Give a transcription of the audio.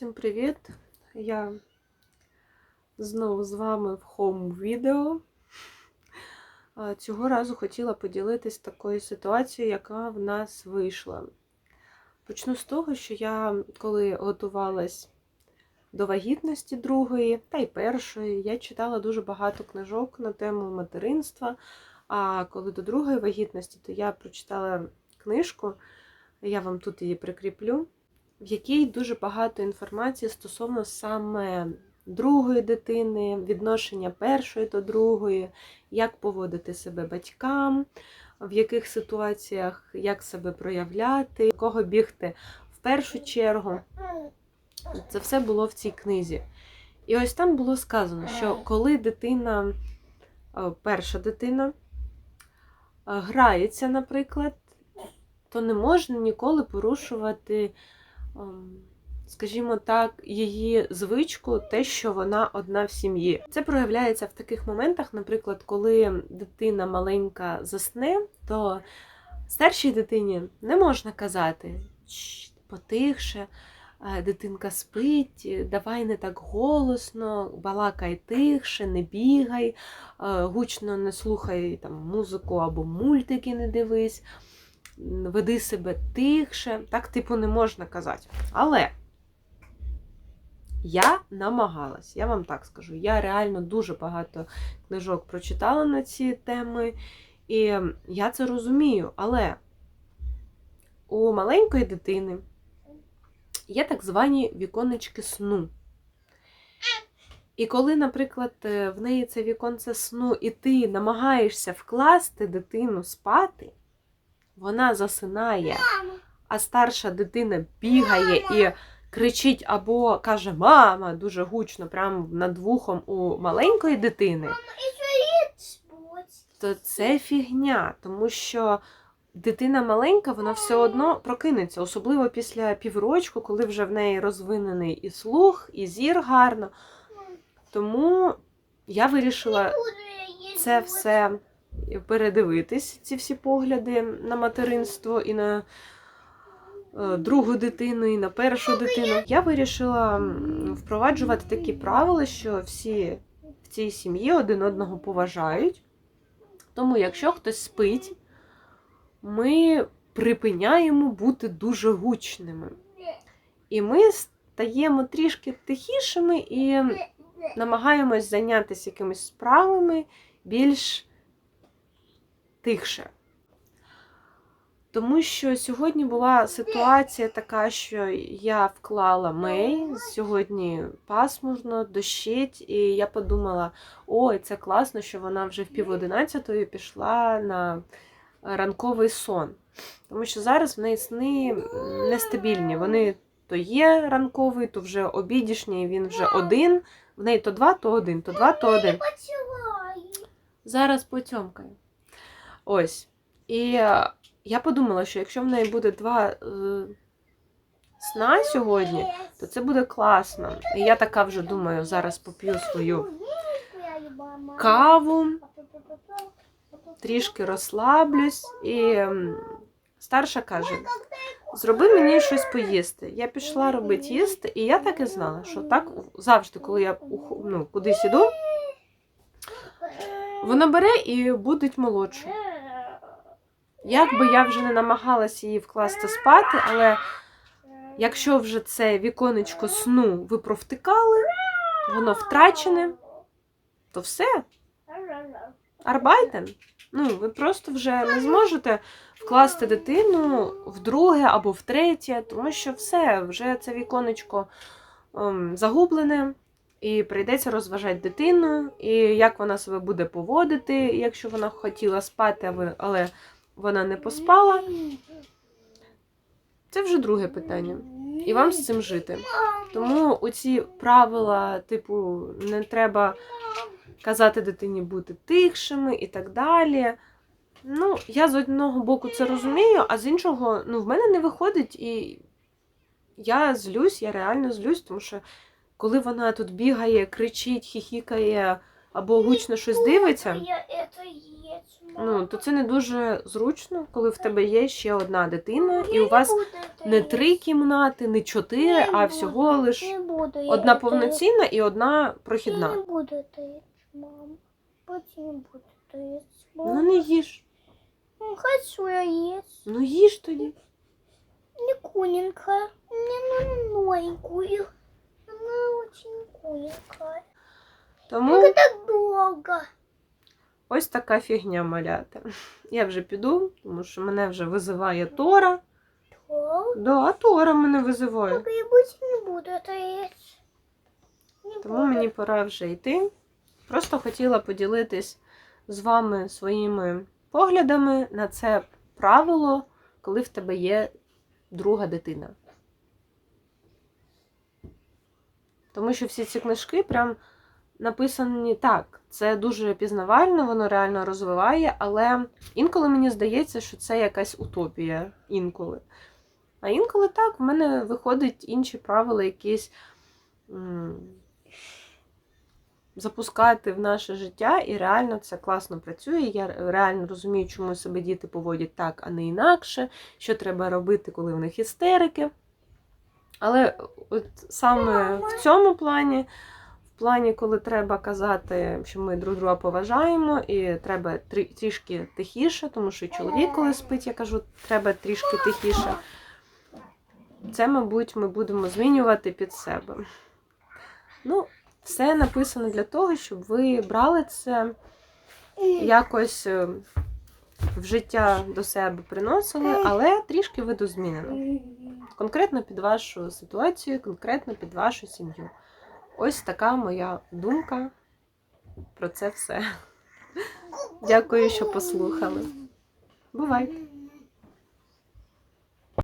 Всім привіт! Я знову з вами в хоум відео. Цього разу хотіла поділитись такою ситуацією, яка в нас вийшла. Почну з того, що я, коли готувалась до вагітності другої та й першої, я читала дуже багато книжок на тему материнства. А коли до другої вагітності, то я прочитала книжку, я вам тут її прикріплю в якій дуже багато інформації стосовно саме другої дитини, відношення першої до другої, як поводити себе батькам, в яких ситуаціях як себе проявляти, кого бігти в першу чергу. Це все було в цій книзі. І ось там було сказано, що коли дитина, е, перша дитина, е, грається, наприклад, то не можна ніколи порушувати скажімо так, її звичку, те, що вона одна в сім'ї. Це проявляється в таких моментах, наприклад, коли дитина маленька засне, то старшій дитині не можна казати потихше. е, Дитинка спить, давай не так голосно, балакай тихше, не бігай, е, гучно не слухай там, музику або мультики не дивись веди себе тихше. Так, типу, не можна казати. Але я намагалась, я вам так скажу. Я реально дуже багато книжок прочитала на ці теми, і я це розумію. Але у маленької дитини є так звані віконечки сну. І коли, наприклад, в неї це віконце сну, і ти намагаєшся вкласти дитину спати, вона засинає, а старша дитина бігає і кричить або каже Мама! дуже гучно, прямо над вухом у маленької дитини, то це фігня, тому що дитина маленька, вона все одно прокинеться, особливо після піврочку, коли вже в неї розвинений і слух, і зір гарно. Тому я вирішила це все передивитись, ці всі погляди на материнство і на е, другу дитину, і на першу дитину. Я вирішила впроваджувати такі правила, що всі в цій сім'ї один одного поважають. Тому, якщо хтось спить, ми припиняємо бути дуже гучними. І ми стаємо трішки тихішими і намагаємось зайнятися якимись справами більш тихше. Тому що сьогодні була ситуація така, що я вклала мей, сьогодні пасмурно, дощить, і я подумала, ой, це класно, що вона вже в пів одинадцятої пішла на ранковий сон. Тому що зараз в неї сни нестабільні. Вони то є ранковий, то вже обідішній, він вже один. В неї то два, то один, то два, то один. Зараз потьомкаю. Ось. І е, я подумала, що якщо в неї буде два е, сна сьогодні, то це буде класно. І я така вже думаю, зараз поп'ю свою каву, трішки розслаблюсь. І старша каже: зроби мені щось поїсти. Я пішла робити їсти, і я так і знала, що так завжди, коли я ну, кудись іду, вона бере і будить молодшу. Як би я вже не намагалася її вкласти спати, але якщо вже це віконечко сну ви провтикали, воно втрачене, то все, арбайтен. Ну, ви просто вже не зможете вкласти дитину в друге або в третє, тому що все, вже це віконечко ем, загублене, і прийдеться розважати дитину, і як вона себе буде поводити, якщо вона хотіла спати, але вона не поспала. Це вже друге питання. І вам з цим жити. Тому оці правила, типу, не треба казати дитині бути тихшими і так далі. Ну, я з одного боку це розумію, а з іншого, ну, в мене не виходить, і я злюсь, я реально злюсь, тому що коли вона тут бігає, кричить, хіхікає або гучно щось дивиться. Я это есть. Ну, то це не дуже зручно, коли в тебе є ще одна дитина, і у вас не три кімнати, не чотири, а всього лише Не буду я одна это повноцінна і одна Я не прохідна. буду это есть, мам. Почему не буду это есть, Ну мам? не їж. Ну, хочу я есть. Ну їж тоді. Не куленькая. Мне надо новенькую. Она очень куленькая. Тому Ну, так долго. ось така фігня малята. Я вже піду, тому що мене вже визиває Тора. Так. Да, Тора мене визиває. Только я больше не буду. Не Тому буду. мені пора вже йти. Просто хотіла поділитись з вами своїми поглядами на це правило, коли в тебе є друга дитина. Тому що всі ці книжки прям написані так. Це дуже пізнавально, воно реально розвиває, але інколи мені здається, що це якась утопія. Інколи. А інколи так, в мене виходять інші правила, якісь м, запускати в наше життя, і реально це класно працює. Я реально розумію, чому себе діти поводять так, а не інакше, що треба робити, коли в них істерики. Але от саме в цьому плані, плані, коли треба казати, що ми друг друга поважаємо, і треба трі- трішки тихіше, тому що і чоловік, коли спить, я кажу, треба трішки тихіше. Це, мабуть, ми будемо змінювати під себе. Ну, все написано для того, щоб ви брали це якось е, в життя до себе приносили, але трішки видозмінено. Конкретно під вашу ситуацію, конкретно під вашу сім'ю. Ось така моя думка про це все. Дякую, що послухали. Бувайте!